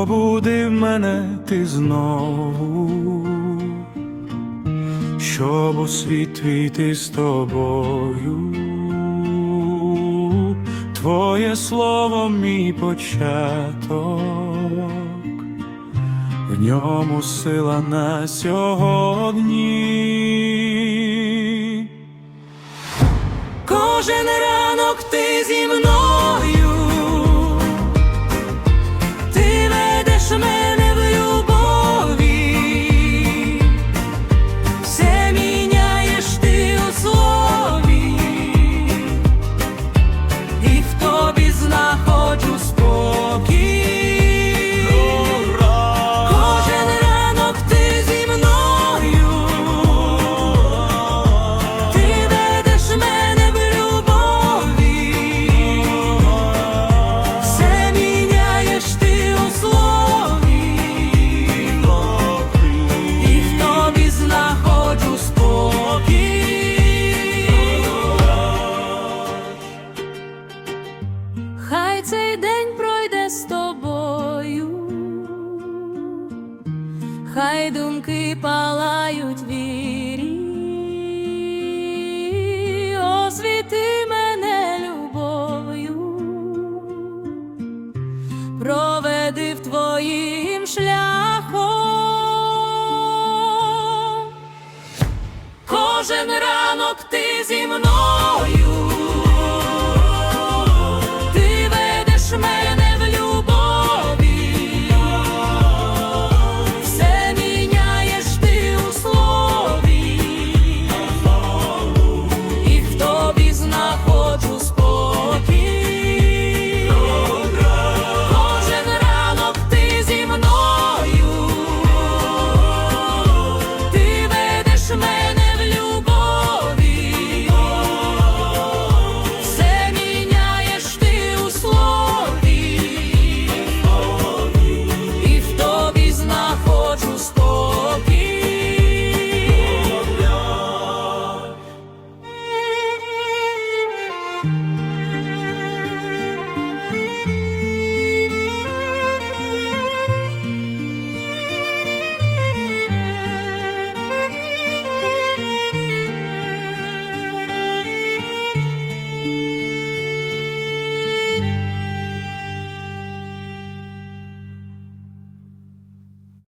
розбудив мене ти знову, щоб у світ твій з тобою. Твоє слово мій початок, в ньому сила на сьогодні. Кожен ранок ти зі мною, Хай цей день пройде з тобою, хай думки палають вірі, освіти мене любов'ю, проведи в твоїм шляхом. Кожен ранок ти зі мною,